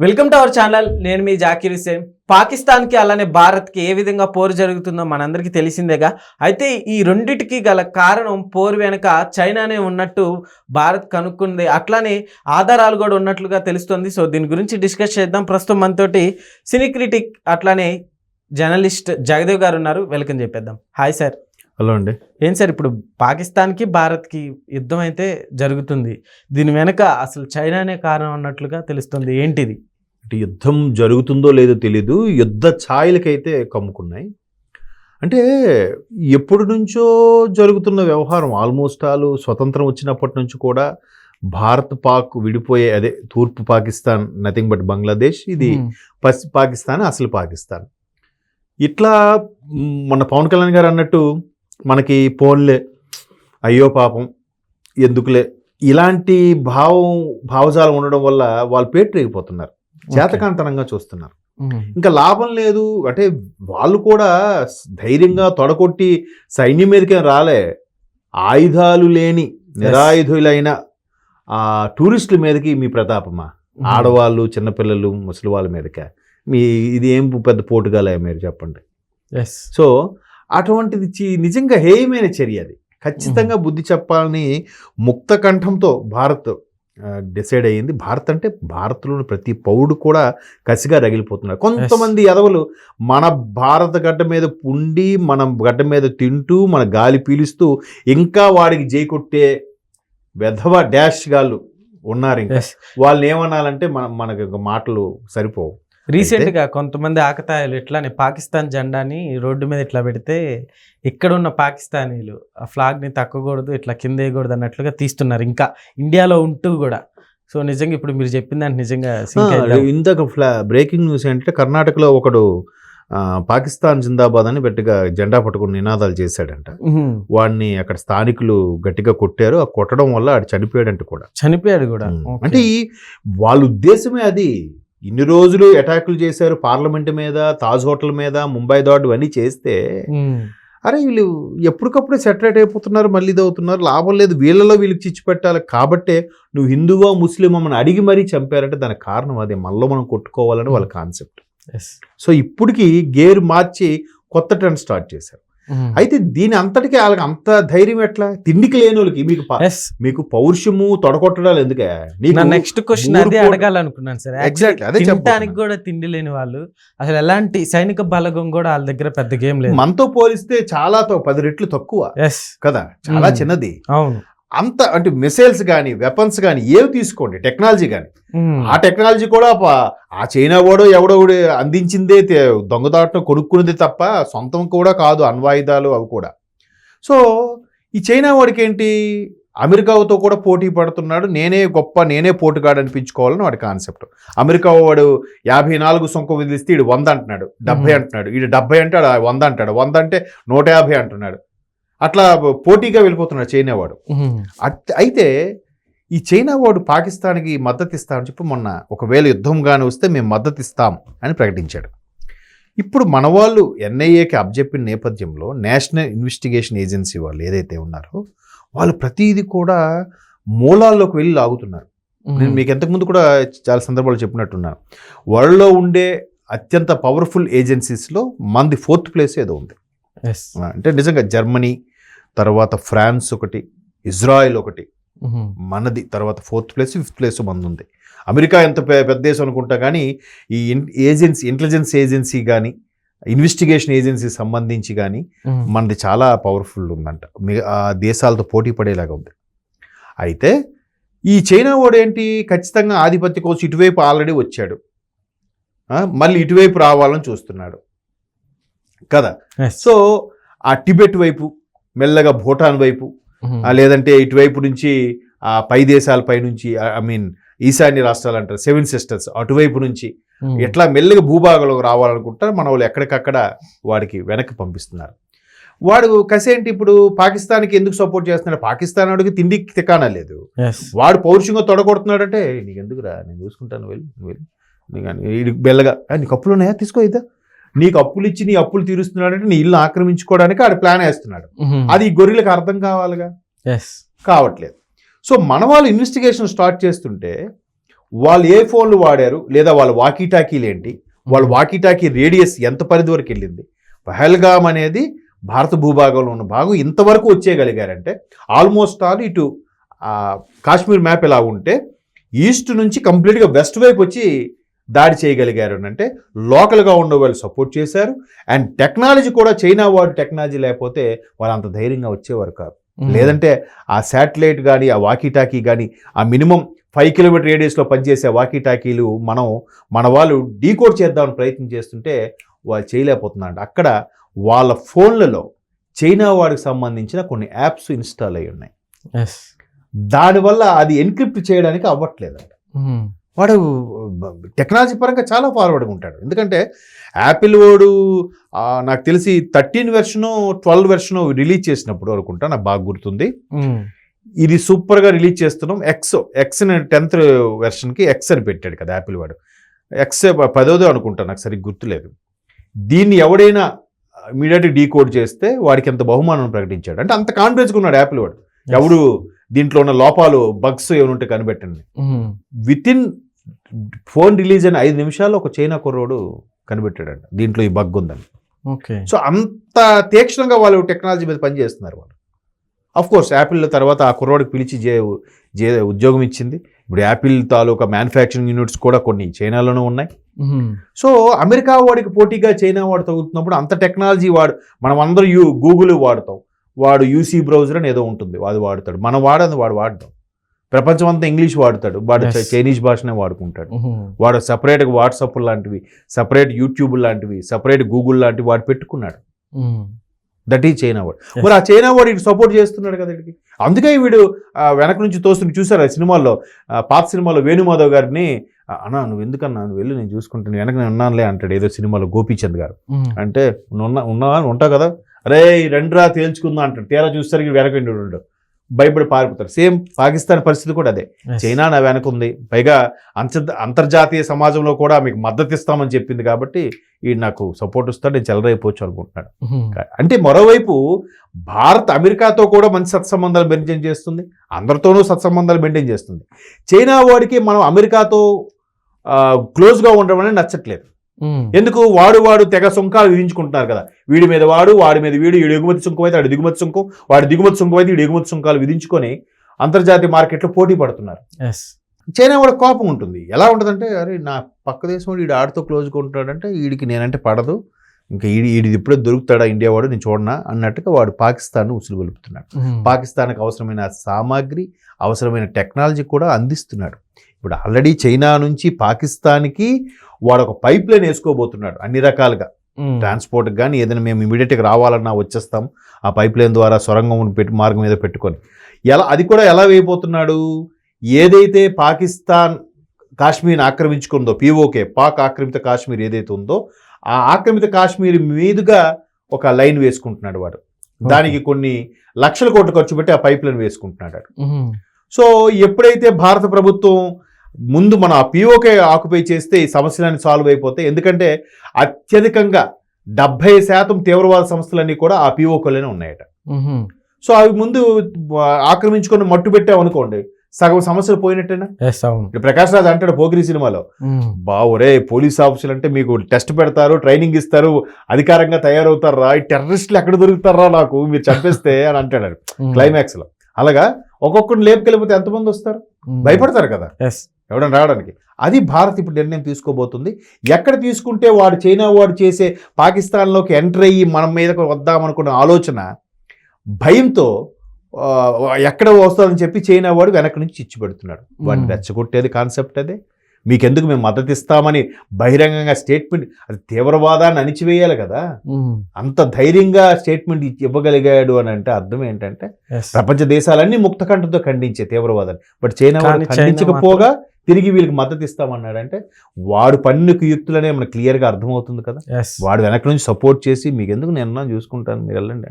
Welcome to our channel. నేను మీ జాకిర్ హుసేన్ పాకిస్తాన్కి అలానే భారత్కి ఏ విధంగా పోరు జరుగుతుందో మనందరికీ తెలిసిందేగా. అయితే ఈ రెండిటికి గల కారణం పోరు వెనుక చైనానే ఉన్నట్టు భారత్ కనుక్కుంది. అట్లానే ఆధారాలు కూడా ఉన్నట్లుగా తెలుస్తుంది. సో దీని గురించి డిస్కస్ చేద్దాం. ప్రస్తుతం మనతోటి సినీ క్రిటిక్ అట్లానే జర్నలిస్ట్ జగదేవ్ గారు ఉన్నారు. వెల్కమ్ చెప్పేద్దాం. Hi sir. హలో అండి. ఏం సార్ ఇప్పుడు పాకిస్తాన్కి భారత్కి యుద్ధం అయితే జరుగుతుంది. దీని వెనక అసలు చైనానే కారణం అన్నట్లుగా తెలుస్తుంది. ఏంటిది? అంటే యుద్ధం జరుగుతుందో లేదో తెలీదు. యుద్ధ ఛాయలకైతే కమ్ముకున్నాయి. అంటే ఎప్పటి నుంచో జరుగుతున్న వ్యవహారం ఆల్మోస్ట్ ఆల్ స్వతంత్రం వచ్చినప్పటి నుంచి కూడా భారత్ పాక్ విడిపోయే అదే తూర్పు పాకిస్తాన్ నథింగ్ బట్ బంగ్లాదేశ్ ఇది. పశ్చిమ పాకిస్తాన్ అసలు పాకిస్తాన్. ఇట్లా మొన్న పవన్ కళ్యాణ్ గారు అన్నట్టు మనకి పోన్లే. అయ్యో పాపం. ఎందుకులే? ఇలాంటి భావం భావజాలం ఉండడం వల్ల వాళ్ళు పేటరేగిపోతున్నారు. చేతకాంతనంగా చూస్తున్నారు. ఇంకా లాభం లేదు. అంటే వాళ్ళు కూడా ధైర్యంగా తొడగొట్టి సైన్యం మీదకే రాలే. ఆయుధాలు లేని నిరాయుధులైన ఆ టూరిస్టుల మీదకి మీ ప్రతాపమా? ఆడవాళ్ళు చిన్నపిల్లలు ముసలి వాళ్ళ మీదకే? మీ ఇది ఏం పెద్ద పోటుగాలే మీరు చెప్పండి. సో అటువంటిది చి- నిజంగా హేయమైన చర్య అది. ఖచ్చితంగా బుద్ధి చెప్పాలని ముక్త కంఠంతో భారత్ డిసైడ్ అయ్యింది. భారత్ అంటే భారత్లోని ప్రతి పౌరుడు కూడా కసిగా రగిలిపోతున్నారు. కొంతమంది ఎదవలు మన భారత గడ్డ మీద ఉండి మన గడ్డ మీద తింటూ మన గాలి పీలుస్తూ ఇంకా వాడికి జై కొట్టే వెధవ డాష్ గాళ్ళు ఉన్నారు ఇంకా. వాళ్ళని ఏమనాలంటే మన మనకి మాటలు సరిపోవు. రీసెంట్గా కొంతమంది ఆకతాయిలు ఇట్లానే పాకిస్తాన్ జెండాని రోడ్డు మీద ఇట్లా పెడితే ఇక్కడ ఉన్న పాకిస్తానీలు ఆ ఫ్లాగ్ని తక్కకూడదు ఇట్లా కింద వేయకూడదు అన్నట్లుగా తీస్తున్నారు. ఇంకా ఇండియాలో ఉంటూ కూడా. సో నిజంగా ఇప్పుడు మీరు చెప్పిన దానికి నిజంగా. ఇందాక ఫ్లా బ్రేకింగ్ న్యూస్ ఏంటంటే కర్ణాటకలో ఒకడు పాకిస్తాన్ జిందాబాద్ అని గట్టిగా జెండా పట్టుకుని నినాదాలు చేశాడంట. వాడిని అక్కడ స్థానికులు గట్టిగా కొట్టారు. ఆ కొట్టడం వల్ల ఆడు చనిపోయాడంట కూడా. చనిపోయాడు కూడా. అంటే వాళ్ళ ఉద్దేశమే అది. ఇన్ని రోజులు అటాకులు చేశారు పార్లమెంట్ మీద తాజ్ హోటల్ మీద ముంబై దాడు అన్నీ చేస్తే. అరే వీళ్ళు ఎప్పటికప్పుడే సెటరేట్ అయిపోతున్నారు మళ్ళీ ఇది అవుతున్నారు లాభం లేదు వీళ్ళలో వీళ్ళకి చిచ్చు పెట్టాలి కాబట్టే నువ్వు హిందువా ముస్లిం అని అడిగి మరీ చంపారంటే దానికి కారణం అదే మనలో మనం కొట్టుకోవాలని వాళ్ళ కాన్సెప్ట్. సో ఇప్పటికి గేర్ మార్చి కొత్త ట్రెండ్ స్టార్ట్ చేశారు. అయితే దీని అంతటికి వాళ్ళకి అంత ధైర్యం ఎట్లా? తిండికి లేని వాళ్ళకి మీకు. మీకు పౌరుషము తొడగొట్టడాలు ఎందుకే? నెక్స్ట్ క్వశ్చన్ అదే అడగాలనుకున్నాను సార్. Exactly, అదే చెప్పబోతున్నా. కూడా తిండి లేని వాళ్ళు అసలు ఎలాంటి సైనిక బలగం కూడా వాళ్ళ దగ్గర పెద్ద గేమ్ లేదు. మనతో పోలిస్తే చాలా త- పది రెట్లు తక్కువ. కదా? చాలా. చిన్నది. అవును. అంత అంటే మిసైల్స్ కానీ వెపన్స్ కానీ ఏవి తీసుకోండి టెక్నాలజీ కానీ మ్మ్. ఆ టెక్నాలజీ కూడా ఆ చైనా వాడో ఎవడో అందించిందే దొంగదాటం కొనుక్కున్నది తప్ప సొంతం కూడా కాదు అణ్వాయుధాలు అవి కూడా. సో ఈ చైనా వాడికి ఏంటి అమెరికాతో కూడా పోటీ పడుతున్నాడు. నేనే గొప్ప నేనే పోటుగాడు అనిపించుకోవాలని వాడి కాన్సెప్ట్. అమెరికా వాడు యాభై నాలుగు సొంక విధిస్తే ఈడు వంద అంటున్నాడు. డెబ్బై మ్మ్. అంటున్నాడు. ఈడు డెబ్బై అంటాడు వంద అంటాడు. వంద అంటే నూట యాభై అంటున్నాడు. అట్లా పోటీగా వెళ్ళిపోతున్నాడు చైనా వాడు. అయితే ఈ చైనా వాడు పాకిస్తాన్కి మద్దతు ఇస్తామని చెప్పి మొన్న ఒకవేళ యుద్ధం కానీ వస్తే మేము మద్దతు ఇస్తాం అని ప్రకటించాడు. ఇప్పుడు మన వాళ్ళు ఎన్ఐఏకి అబ్జెప్పిన నేపథ్యంలో నేషనల్ ఇన్వెస్టిగేషన్ ఏజెన్సీ వాళ్ళు ఏదైతే ఉన్నారో వాళ్ళు ప్రతిదీ కూడా మూలాల్లోకి వెళ్ళి లాగుతున్నారు. నేను మీకు ఇంతకుముందు కూడా చాలా సందర్భాలు చెప్పినట్టున్నాను. వరల్డ్లో ఉండే అత్యంత పవర్ఫుల్ ఏజెన్సీస్లో మంది ఫోర్త్ ప్లేస్ ఏదో ఉంది. అంటే నిజంగా జర్మనీ తర్వాత ఫ్రాన్స్ ఒకటి ఇజ్రాయెల్ ఒకటి. మనది తర్వాత ఫోర్త్ ప్లేస్ ఫిఫ్త్ ప్లేస్ మనది ఉంది అమెరికా ఎంత పెద్ద దేశం అనుకుంటా కానీ ఈ ఏజెన్సీ ఇంటెలిజెన్స్ ఏజెన్సీ కానీ ఇన్వెస్టిగేషన్ ఏజెన్సీ సంబంధించి కానీ. మనది చాలా పవర్ఫుల్ ఉందంట. మిగ- ఆ దేశాలతో పోటీ పడేలాగా ఉంది. అయితే ఈ చైనా వాడు ఏంటి? ఖచ్చితంగా ఆధిపత్య కోసం ఇటువైపు ఆల్రెడీ వచ్చాడు. మళ్ళీ ఇటువైపు రావాలని చూస్తున్నాడు. కదా. సో ఆ టిబెట్ వైపు మెల్లగా భూటాన్ వైపు లేదంటే ఇటువైపు నుంచి ఆ పై దేశాల పై నుంచి ఐ మీన్ ఈశాన్య రాష్ట్రాలు అంటారు సెవెన్ సిస్టర్స్ అటువైపు నుంచి. ఎట్లా మెల్లగా భూభాగంలోకి రావాలనుకుంటారు మన వాళ్ళు ఎక్కడికక్కడ వాడికి వెనక్కి పంపిస్తున్నారు. వాడు కసేంటి ఇప్పుడు పాకిస్తాన్కి ఎందుకు సపోర్ట్ చేస్తున్నాడు? పాకిస్తాన్ వాడికి తిండికి తికానా లేదు. వాడు పౌరుషంగా తొడగొడుతున్నాడంటే నీకు ఎందుకురా? నేను చూసుకుంటాను వెళ్ళి వెళ్ళి. నీకు బెల్లగా "ఆ, నీకు అప్పులు ఉన్నాయా? తీసుకో ఇదా నీకు అప్పులు ఇచ్చి నీ అప్పులు తీరుస్తున్నాడంటే నీ ఇల్లు ఆక్రమించుకోవడానికి ఆడు ప్లాన్ వేస్తున్నాడు. అది ఈ గొర్రెలకు అర్థం కావాలిగా. కావట్లేదు. సో మన వాళ్ళు ఇన్వెస్టిగేషన్ స్టార్ట్ చేస్తుంటే వాళ్ళు ఏ ఫోన్లు వాడారు? లేదా వాళ్ళ వాకీ టాకీలు ఏంటి? వాళ్ళ వాకీ టాకీ రేడియస్ ఎంత పరిధి వరకు వెళ్ళింది? పహల్గామ్ అనేది భారత భూభాగంలో ఉన్న భాగం ఇంతవరకు వచ్చేయగలిగారంటే ఆల్మోస్ట్ ఆల్ ఇటు కాశ్మీర్ మ్యాప్ ఎలా ఉంటే ఈస్ట్ నుంచి కంప్లీట్గా వెస్ట్ వైపు వచ్చి దాడి చేయగలిగారు అని అంటే లోకల్గా ఉన్న వాళ్ళు సపోర్ట్ చేశారు. అండ్ టెక్నాలజీ కూడా చైనా వాడు టెక్నాలజీ లేకపోతే వాళ్ళు అంత ధైర్యంగా వచ్చేవారు కాదు. లేదంటే ఆ శాటిలైట్ కానీ ఆ వాకీ టాకీ కానీ ఆ మినిమం ఫైవ్ కిలోమీటర్ రేడియస్లో పనిచేసే వాకీ టాకీలు మనం మన వాళ్ళు డీకోడ్ చేద్దామని ప్రయత్నం చేస్తుంటే వాళ్ళు చేయలేకపోతున్నారంట. అక్కడ వాళ్ళ ఫోన్లలో చైనా వాడికి సంబంధించిన కొన్ని యాప్స్ ఇన్స్టాల్ అయి ఉన్నాయి. దానివల్ల అది ఎన్క్రిప్ట్ చేయడానికి అవ్వట్లేదంట. వాడు టెక్నాలజీ పరంగా చాలా ఫార్వర్డ్గా ఉంటాడు. ఎందుకంటే యాపిల్ వాడు నాకు తెలిసి thirteen version twelve version release చేసినప్పుడు అనుకుంటా నాకు బాగా గుర్తుంది. ఇది సూపర్గా రిలీజ్ చేస్తున్నాం. ఎక్స్ ఎక్స్ టెన్త్ వెర్షన్కి ఎక్స్ అని పెట్టాడు కదా యాపిల్ వాడు. ఎక్స్ పదోదో అనుకుంటా నాకు సరిగ్గా గుర్తులేదు. దీన్ని ఎవడైనా ఇమీడియట్ డీకోడ్ చేస్తే వాడికి ఎంత బహుమానం ప్రకటించాడు. అంటే అంత కాన్ఫిడెన్స్గా ఉన్నాడు యాపిల్ వాడు. ఎవడు దీంట్లో ఉన్న లోపాలు బగ్స్ ఏమైనా ఉంటే కనిపెట్టండి. విత్ ఇన్ ఫోన్ రిలీజ్ అయిన ఐదు నిమిషాల్లో ఒక చైనా కుర్రోడు కనిపెట్టాడంట. దీంట్లో ఈ బగ్ ఉందని. ఓకే. సో అంత తీక్షణంగా వాళ్ళు టెక్నాలజీ మీద పనిచేస్తున్నారు వాళ్ళు. అఫ్ కోర్స్ యాపిల్ తర్వాత ఆ కుర్రోడికి పిలిచి జే జే ఉద్యోగం ఇచ్చింది. ఇప్పుడు యాపిల్ తాలూకా మ్యానుఫ్యాక్చరింగ్ యూనిట్స్ కూడా కొన్ని చైనాలోనే ఉన్నాయి. సో అమెరికా వాడికి పోటీగా చైనా వాడు తగులుతున్నప్పుడు అంత టెక్నాలజీ వాడు మనం అందరూ యూ గూగుల్ వాడతాం. వాడు యూసీ బ్రౌజర్ అని ఏదో ఉంటుంది అది వాడతాడు. మనం వాడని వాడు వాడతాం ప్రపంచం అంతా ఇంగ్లీష్ వాడతాడు వాడు. చైనీస్ భాషనే వాడుకుంటాడు. వాడు సపరేట్గా వాట్సాప్ లాంటివి సపరేట్ యూట్యూబ్ లాంటివి సపరేట్ గూగుల్ లాంటివి వాడు పెట్టుకున్నాడు. దట్ ఈజ్ చైనా వాడు. మరి ఆ చైనా వాడు ఇటు సపోర్ట్ చేస్తున్నాడు కదా వీడికి? అందుకే వీడు వెనక నుంచి తోస్తుంది చూసారు ఆ సినిమాల్లో పాత సినిమాలో వేణుమాధవ్ గారిని "ఆ, అన్నా నువ్వు ఎందుకన్నా నువ్వు వెళ్ళి నేను చూసుకుంటాను వెనక నేను ఉన్నానులే అంటాడు ఏదో సినిమాలో గోపీచంద్ గారు. అంటే "నువ్వు ఉన్నా ఉన్నావా? నువ్వు ఉంటావు కదా? అరే రండ్రా తేల్చుకుందా అంటాడు. తీరా చూస్తారు వెనక ఉండు భయపడి పారిపోతారు సేమ్ పాకిస్తాన్ పరిస్థితి కూడా అదే. చైనా నా వెనక ఉంది. పైగా అంతర్ అంతర్జాతీయ సమాజంలో కూడా మీకు మద్దతు ఇస్తామని చెప్పింది కాబట్టి ఈ నాకు సపోర్ట్ ఇస్తాడు నేను చెలరైపోవచ్చు అనుకుంటున్నాడు. అంటే మరోవైపు భారత్ అమెరికాతో కూడా మంచి సత్సంబంధాలు మెయింటైన్ చేస్తుంది. అందరితోనూ సత్సంబంధాలు మెయింటైన్ చేస్తుంది. చైనా వాడికి మనం అమెరికాతో క్లోజ్గా ఉండడం అనేది నచ్చట్లేదు. ఎందుకు? వాడు వాడు తెగ సుంకాలు విధించుకుంటున్నారు కదా. వీడి మీద వాడు వాడి మీద వీడు వీడు ఎగుమతి సుంకం అయితే వాడు దిగుమతి సుంకం వాడి దిగుమతి సుంకం అయితే వీడు ఎగుమతి సుంకాలు విధించుకొని అంతర్జాతీయ మార్కెట్లో పోటీ పడుతున్నారు. చైనా వాడు కోపం ఉంటుంది. ఎలా ఉంటుందంటే అరే నా పక్క దేశం వాడు వీడు ఆడితో క్లోజ్గా ఉంటాడంటే వీడికి నేనంటే పడదు. ఇంకా ఈడి ఈడిది ఇప్పుడే దొరుకుతాడా ఇండియా వాడు నేను చూడనా అన్నట్టుగా వాడు పాకిస్తాన్ ఉసులు గొలుపుతున్నాడు పాకిస్తాన్కి అవసరమైన సామాగ్రి అవసరమైన టెక్నాలజీ కూడా అందిస్తున్నాడు. ఇప్పుడు ఆల్రెడీ చైనా నుంచి పాకిస్తాన్కి వాడు ఒక పైప్ లైన్ వేసుకోబోతున్నాడు అన్ని రకాలుగా. ట్రాన్స్పోర్ట్కి కానీ ఏదైనా మేము ఇమీడియట్గా రావాలన్నా వచ్చేస్తాం. ఆ పైప్ లైన్ ద్వారా సొరంగం పెట్టి మార్గం మీద పెట్టుకొని. ఎలా అది కూడా ఎలా వేయబోతున్నాడు? ఏదైతే పాకిస్తాన్ కాశ్మీర్ని ఆక్రమించుకుందో పీఓకే పాక్ ఆక్రమిత కాశ్మీర్ ఏదైతే ఉందో ఆ ఆక్రమిత కాశ్మీర్ మీదుగా ఒక లైన్ వేసుకుంటున్నాడు వాడు. దానికి కొన్ని లక్షల కోట్లు ఖర్చు పెట్టి ఆ పైప్ లైన్ వేసుకుంటున్నాడు. సో ఎప్పుడైతే భారత ప్రభుత్వం ముందు మన పీఓకే ఆక్యుపై చేస్తే ఈ సమస్యలన్నీ సాల్వ్ అయిపోతాయి. ఎందుకంటే అత్యధికంగా డెబ్బై శాతం తీవ్రవాద సంస్థలన్నీ కూడా ఆ పీఓకేలోనే ఉన్నాయట. సో అవి ముందు ఆక్రమించుకొని మట్టు పెట్టామనుకోండి సగం సమస్యలు పోయినట్టేనా? ప్రకాష్ రాజ్ అంటాడు పోగిరి సినిమాలో బావురే పోలీస్ ఆఫీసులు అంటే మీకు టెస్ట్ పెడతారు ట్రైనింగ్ ఇస్తారు అధికారంగా తయారవుతారా ఈ టెర్రరిస్టులు ఎక్కడ దొరుకుతారా నాకు మీరు చంపేస్తే అని అంటాడు. క్లైమాక్స్లో. అలాగా ఒక్కొక్కరిని లేపుకెళ్ళిపోతే ఎంతమంది వస్తారు? భయపడతారు కదా. ఎస్ ఎవడన్నా రావడానికి. అది భారత్ ఇప్పుడు నిర్ణయం తీసుకోబోతుంది. ఎక్కడ తీసుకుంటే వాడు చైనా వాడు చేసే పాకిస్తాన్లోకి ఎంటర్ అయ్యి మన మీదకు వద్దామనుకున్న ఆలోచన భయంతో ఎక్కడ వస్తుందని చెప్పి చైనా వాడు వెనక నుంచి ఇచ్చి పెడుతున్నాడు. వాడిని. రెచ్చగొట్టేది కాన్సెప్ట్ అదే. మీకెందుకు మేము మద్దతు ఇస్తామని బహిరంగంగా స్టేట్మెంట్ అది తీవ్రవాదాన్ని అణిచివేయాలి కదా. అంత ధైర్యంగా స్టేట్మెంట్ ఇవ్వగలిగాడు అని అంటే అర్థం ఏంటంటే ప్రపంచ దేశాలన్నీ ముక్తకంఠంతో ఖండించే తీవ్రవాదాన్ని. బట్ చైనా ఖండించకపోగా తిరిగి వీళ్ళకి మద్దతు ఇస్తామన్నాడంటే వాడు పన్ను కుయుక్తులనే మనకు క్లియర్గా అర్థమవుతుంది కదా. వాడు వెనక నుంచి సపోర్ట్ చేసి మీకు ఎందుకు నేను చూసుకుంటాను మీరు వెళ్ళండి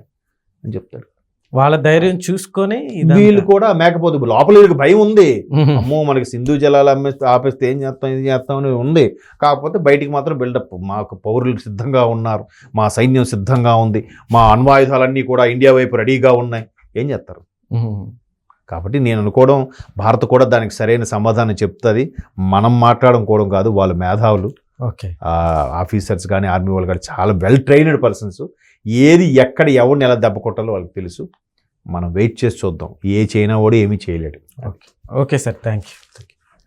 అని చెప్తాడు. వాళ్ళ ధైర్యం చూసుకొని వీళ్ళు కూడా మేకపోతే లోపల వీళ్ళకి భయం ఉంది. అమ్మో మనకి సింధు జలాలు అమ్మేస్తే ఆపేస్తే ఏం చేస్తాం ఇది చేస్తాం అని ఉంది. కాకపోతే బయటికి మాత్రం బిల్డప్ మాకు పౌరులు సిద్ధంగా ఉన్నారు. మా సైన్యం సిద్ధంగా ఉంది. మా అణ్వాయుధాలన్నీ కూడా ఇండియా వైపు రెడీగా ఉన్నాయి. ఏం చేస్తారు? కాబట్టి నేను అనుకోవడం భారత్ కూడా దానికి సరైన సమాధానం చెప్తుంది. మనం మాట్లాడుకోవడం కాదు వాళ్ళు మేధావులు ఓకే. ఆఫీసర్స్ కానీ ఆర్మీ వాళ్ళు కానీ చాలా వెల్ ట్రైన్డ్ పర్సన్స్ ఏది ఎక్కడ ఎవరిని ఎలా దెబ్బ కొట్టాలో వాళ్ళకి తెలుసు. మనం వెయిట్ చేసి చూద్దాం. ఏ చైనా వాడు ఏమీ చేయలేడు. ఓకే. Sir thank you